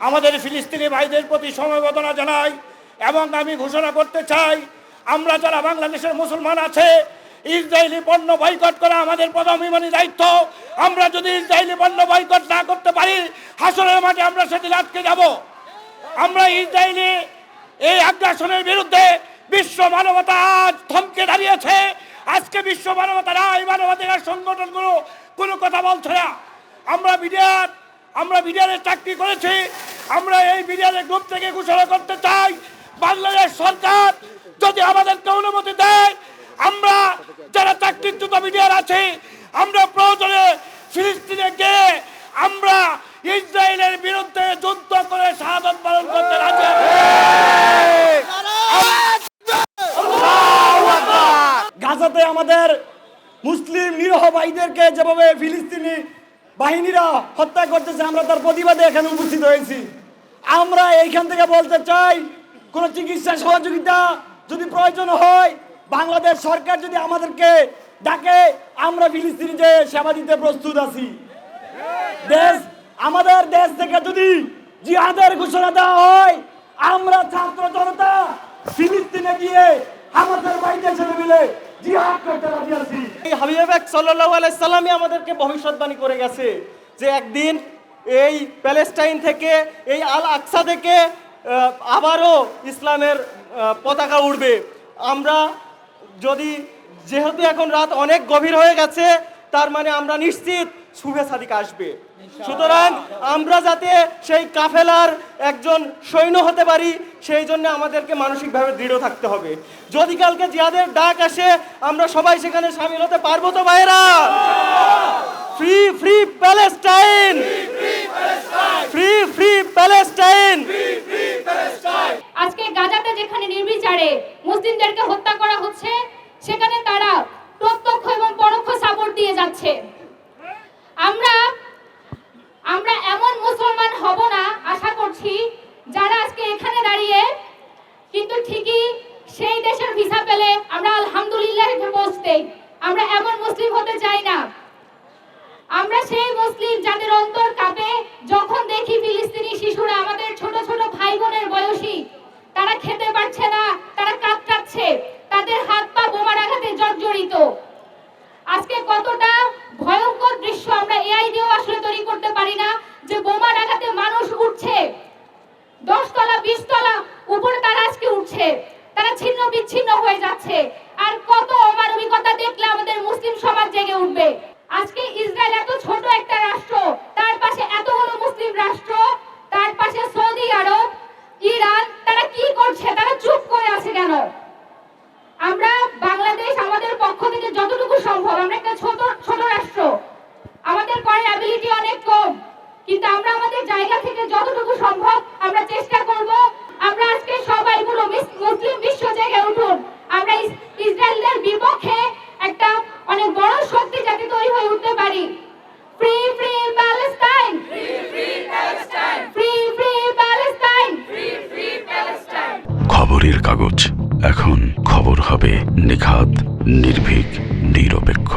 আমাদের ফিলিস্তিনি ভাইদের প্রতি সমবেদনা জানাই এবং আমি ঘোষণা করতে চাই, আমরা যারা বাংলাদেশের মুসলমান আছে, ইসরায়েলি পণ্য বয়কট করা আমাদের প্রথম ইমানি দায়িত্ব। আমরা যদি ইসরায়েলি পণ্য বয়কট না করতে পারি হাসনের মাঠে আমরা সেদিন আটকে যাব। আমরা ইসরায়েলি এই আগ্রাসনের বিরুদ্ধে বিশ্ব মানবতা আজ থমকে দাঁড়িয়েছে। আজকে বিশ্ব মানবতা নাই মানবাধিকার সংগঠনগুলো কোনো কথা বলছে না। আমরা বিডিআর, আমরা বিডিআরের চাকরি করেছি আমরা এই বিডিআরের গ্রুপ থেকে ঘোষণা করতে চাই, বাংলাদেশ সরকার যদি আমাদেরকে অনুমতি দেয়, আমরা যারা চাকরিচ্যুত মিডিয়ার আছে, আমরা প্রয়োজনে ফিলিস্তিনে গিয়ে আমরা ইসরায়েলের বিরুদ্ধে যুদ্ধ করে শাহাদত পালন করতে রাজি গাজাতে আমাদের মুসলিম নিরহ ভাইদেরকে যেভাবে ফিলিস্তিনি বাহিনীরা হত্যা করতেছে, আমরা তার প্রতিবাদে এখানে উপস্থিত হয়েছি। আমরা এইখান থেকে বলতে চাই, কোনো চিকিৎসা সহযোগিতা যদি প্রয়োজন হয়, বাংলাদেশ সরকার যদি আমাদেরকে ডাকে, আমরা ফিলিস্তিনি যে সেবা দিতে প্রস্তুত আছি। দেশ, আমাদের দেশ থেকে যদি জিহাদের ঘোষণা দেওয়া হয়, আমরা ছাত্র জনতা ফিলিস্তিনে গিয়ে আমাদের ভাইদের সাথে মিলে এই হাবিবাক সাল্লাহ আলাইসাল্লামই আমাদেরকে ভবিষ্যৎবাণী করে গেছে যে একদিন এই প্যালেস্টাইন থেকে, এই আল আকসা থেকে আবারও ইসলামের পতাকা উঠবে আমরা যদি, যেহেতু এখন রাত অনেক গভীর হয়ে গেছে, তার মানে আমরা নিশ্চিত শুভে সাদিক আসবে সুতরাং আমরা যাতে সেই কাফেলার একজন সৈন্য হতে পারি সেই জন্য আমাদেরকে মানসিকভাবে দৃঢ় থাকতে হবে। যদি কালকে জিহাদের ডাক আসে আমরা সবাই সেখানে সামিল হতে পারব তো ভাইরা free free Palestine free free Palestine আজকে গাজাতে যেখানে নির্বিচারে মুসলিমদেরকে হত্যা করা হচ্ছে সেখানে তারা আমরা আমরা এমন মুসলমান হব না, আশা করছি, যারা আজকে এখানে দাঁড়িয়ে কিন্তু ঠিকই সেই দেশের ভিসা পেলে আমরা আলহামদুলিল্লাহ বসতে আমরা এমন মুসলিম হতে চাই না। আমরা সেই মুসলিম যাদের অন্তর কাঁপে, যখন দেখি ফিলিস্তিনি শিশুরা, আমাদের ছোট ছোট ভাই বোনের বয়সী, তারা খেতে পারছে না বিচ্ছিন্ন হয়ে যাচ্ছে। আর কত অমানবিকতা দেখলে আমাদের মুসলিম সমাজ জেগে উঠবে। আজকে ইসরায়েল এত ছোট একটা রাষ্ট্র, তার পাশে এতগুলো মুসলিম রাষ্ট্র, তার পাশে সৌদি আরব, ইরান, তারা কি করছে? তারা চুপ করে আছে কেন? আমরা বাংলাদেশ আমাদের পক্ষ থেকে যতটুকু সম্ভব, আমরা একটা ছোট ছোট রাষ্ট্র। আমাদের করার অ্যাবিলিটি অনেক কম, কিন্তু আমরা আমাদের জায়গা থেকে যতটুকু সম্ভব আমরা চেষ্টা করব। আমরা আজকে মিস- মুসলিম বিশ্ব জেগে উঠুন। আমরা ইসরায়েলের বিপক্ষে একটা অনেক বড় শক্তি যাতে তৈরি হয়ে উঠতে পারি। Free free Palestine free free Palestine খবরের কাগজ। এখন খবর হবে নিখাত, নির্ভীক, নিরপেক্ষ।